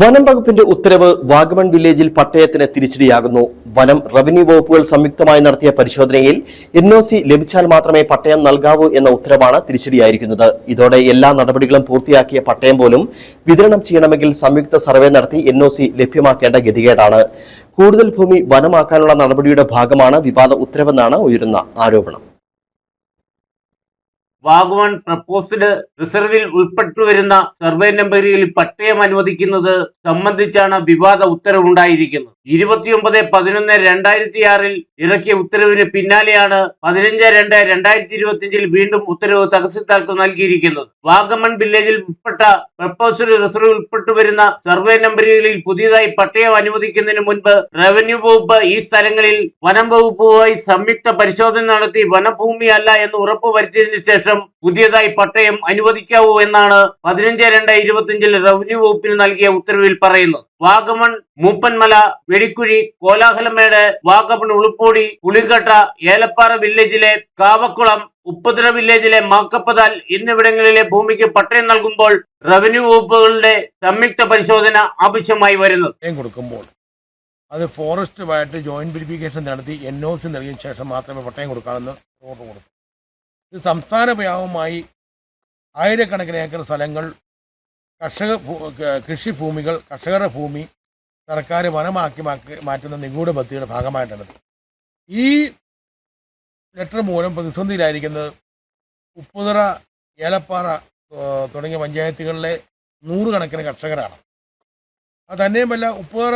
വനം വകുപ്പിന്റെ ഉത്തരവ് വാഗമൺ വില്ലേജിൽ പട്ടയത്തിന് തിരിച്ചടിയാകുന്നു. വനം റവന്യൂ വകുപ്പുകൾ സംയുക്തമായി നടത്തിയ പരിശോധനയിൽ എൻ ഒ സി ലഭിച്ചാൽ മാത്രമേ പട്ടയം നൽകാവൂ എന്ന ഉത്തരവാണ് തിരിച്ചടിയായിരിക്കുന്നത്. ഇതോടെ എല്ലാ നടപടികളും പൂർത്തിയാക്കിയ പട്ടയം പോലും വിതരണം ചെയ്യണമെങ്കിൽ സംയുക്ത സർവേ നടത്തി എൻ ഒ സി ലഭ്യമാക്കേണ്ട ഗതികേടാണ്. കൂടുതൽ ഭൂമി വനമാക്കാനുള്ള നടപടിയുടെ ഭാഗമാണ് വിവാദ ഉത്തരവെന്നാണ് ഉയരുന്ന ആരോപണം. വാഗമൺ പ്രപ്പോസ്ഡ് റിസർവിൽ ഉൾപ്പെട്ടുവരുന്ന സർവേ നമ്പറിൽ പട്ടയം അനുവദിക്കുന്നത് സംബന്ധിച്ചാണ് വിവാദ ഉത്തരവുണ്ടായിരിക്കുന്നത്. ഇരുപത്തിയൊമ്പത് പതിനൊന്ന് രണ്ടായിരത്തി ആറിൽ ഇറക്കിയ ഉത്തരവിന് പിന്നാലെയാണ് പതിനഞ്ച് രണ്ട് രണ്ടായിരത്തി ഇരുപത്തിയഞ്ചിൽ വീണ്ടും ഉത്തരവ് തഹസിൽദാർക്ക് നൽകിയിരിക്കുന്നത്. വാഗമൺ വില്ലേജിൽ ഉൾപ്പെട്ട പ്രപ്പോസ്ഡ് ഉൾപ്പെട്ടു വരുന്ന സർവേ നമ്പറുകളിൽ പുതിയതായി പട്ടയം അനുവദിക്കുന്നതിന് മുൻപ് റവന്യൂ വകുപ്പ് ഈ സ്ഥലങ്ങളിൽ വനം വകുപ്പുമായി സംയുക്ത പരിശോധന നടത്തി വനഭൂമിയല്ല എന്ന് ഉറപ്പുവരുത്തിയതിനു ശേഷം പുതിയതായി പട്ടയം അനുവദിക്കാവൂ എന്നാണ് പതിനഞ്ച് രണ്ട് ഇരുപത്തിയഞ്ചിൽ റവന്യൂ വകുപ്പിന് നൽകിയ ഉത്തരവിൽ പറയുന്നത്. വാഗമൺ മൂപ്പൻമല വെടിക്കുഴി കോലാഹലമേട് വാഗമൺ ഉളുപ്പൂടി പുളിങ്കട്ട ഏലപ്പാറ വില്ലേജിലെ കാവക്കുളം ഉപ്പുതറ വില്ലേജിലെ മാക്കപ്പതാൽ എന്നിവിടങ്ങളിലെ ഭൂമിക്ക് പട്ടയം നൽകുമ്പോൾ റവന്യൂ വകുപ്പുകളുടെ സംയുക്ത പരിശോധന ആവശ്യമായി വരുന്നത്. കൊടുക്കുമ്പോൾ അത് ഫോറസ്റ്റുമായിട്ട് ജോയിന്റ് വെരിഫിക്കേഷൻ നടത്തി എൻ ഒ സി നൽകിയ ശേഷം മാത്രമേ പട്ടയം കൊടുക്കാമെന്ന് ഓർഡർ കൊടുത്തു ഇത് സംസ്ഥാന വ്യാപകമായി ആയിരക്കണക്കിന് ഏക്കർ സ്ഥലങ്ങൾ കർഷക കൃഷിഭൂമികൾ കർഷകരുടെ ഭൂമി സർക്കാർ വനമാക്കി മാക്കി മാറ്റുന്ന നിഗൂഢ പദ്ധതിയുടെ ഭാഗമായിട്ടാണ്. ഈ ലെറ്റർ മൂലം പ്രതിസന്ധിയിലായിരിക്കുന്നത് ഉപ്പുതറ ഏലപ്പാറ തുടങ്ങിയ പഞ്ചായത്തുകളിലെ നൂറുകണക്കിന് കർഷകരാണ്. അത് തന്നെയുമല്ല ഉപ്പുതറ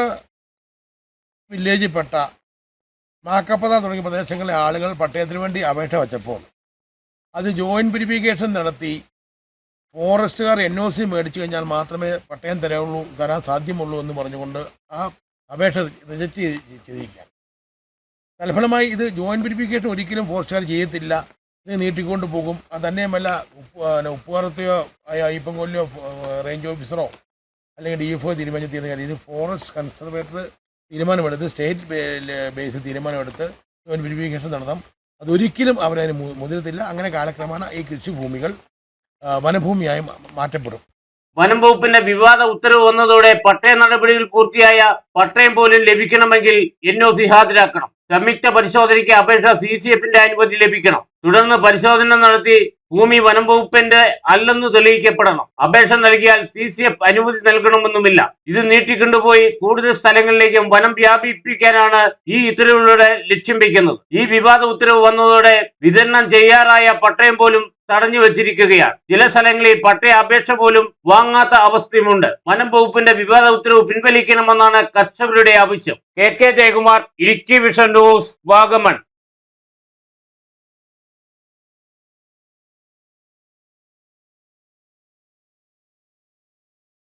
വില്ലേജിൽപ്പെട്ട മാക്കപ്പത തുടങ്ങിയ പ്രദേശങ്ങളിലെ ആളുകൾ പട്ടയത്തിന് വേണ്ടി അപേക്ഷ വച്ചപ്പോൾ അത് ജോയിന്റ് വെരിഫിക്കേഷൻ നടത്തി. ഫോറസ്റ്റുകാർ എൻ ഒ സി മേടിച്ചു കഴിഞ്ഞാൽ മാത്രമേ പട്ടയം തരാവുള്ളൂ തരാൻ സാധ്യമുള്ളൂ എന്ന് പറഞ്ഞുകൊണ്ട് ആ അപേക്ഷ റിജക്റ്റ് ചെയ്തിരിക്കുകയാണ്. തൽഫലമായി ഇത് ജോയിന്റ് വെരിഫിക്കേഷൻ ഒരിക്കലും ഫോറസ്റ്റുകാർ ചെയ്യത്തില്ല. ഇത് നീട്ടിക്കൊണ്ട് പോകും. അത് തന്നെയുമല്ല ഉപ്പുകാലത്തെയോ അയ്യപ്പൻകൊല്ലിയോ റേഞ്ച് ഓഫീസറോ അല്ലെങ്കിൽ ഡി എഫ് ഒ തീരുമാനിച്ച് തീരുമാനം ഇത് ഫോറസ്റ്റ് കൺസർവേറ്റർ തീരുമാനമെടുത്ത് സ്റ്റേറ്റ് ബേസിൽ തീരുമാനമെടുത്ത് ജോയിന്റ് വെരിഫിക്കേഷൻ നടത്താം. അതൊരിക്കലും അവരതിന് മുതിരത്തില്ല. അങ്ങനെ കാലക്രമേണ ഈ കൃഷിഭൂമികൾ വനഭൂമിയായി മാറ്റപ്പെടും. വനം വകുപ്പിന്റെ വിവാദ ഉത്തരവ് വന്നതോടെ പട്ടയ നടപടികൾ പൂർത്തിയായ പട്ടയം പോലും ലഭിക്കണമെങ്കിൽ എൻ ഒ സി ഹാജരാക്കണം. സംയുക്ത പരിശോധനയ്ക്ക് അപേക്ഷ സി സി എഫിന്റെ അനുമതി ലഭിക്കണം. തുടർന്ന് പരിശോധന നടത്തി ഭൂമി വനം വകുപ്പിന്റെ അല്ലെന്ന് തെളിയിക്കപ്പെടണം. അപേക്ഷ നൽകിയാൽ സി സി എഫ് അനുമതി നൽകണമെന്നുമില്ല. ഇത് നീട്ടിക്കൊണ്ടുപോയി കൂടുതൽ സ്ഥലങ്ങളിലേക്കും വനം വ്യാപിപ്പിക്കാനാണ് ഈ ഉത്തരവിലൂടെ ലക്ഷ്യം വെക്കുന്നത്. ഈ വിവാദ ഉത്തരവ് വന്നതോടെ വിതരണം ചെയ്യാറായ പട്ടയം പോലും തടഞ്ഞു വെച്ചിരിക്കുകയാണ്. ചില സ്ഥലങ്ങളിൽ പട്ടയ അപേക്ഷ പോലും വാങ്ങാത്ത അവസ്ഥയുമുണ്ട്. വനം വകുപ്പിന്റെ വിവാദ ഉത്തരവ് പിൻവലിക്കണമെന്നാണ് കർഷകരുടെ ആവശ്യം. K K Jayakumar Idukki vision news Vagamon.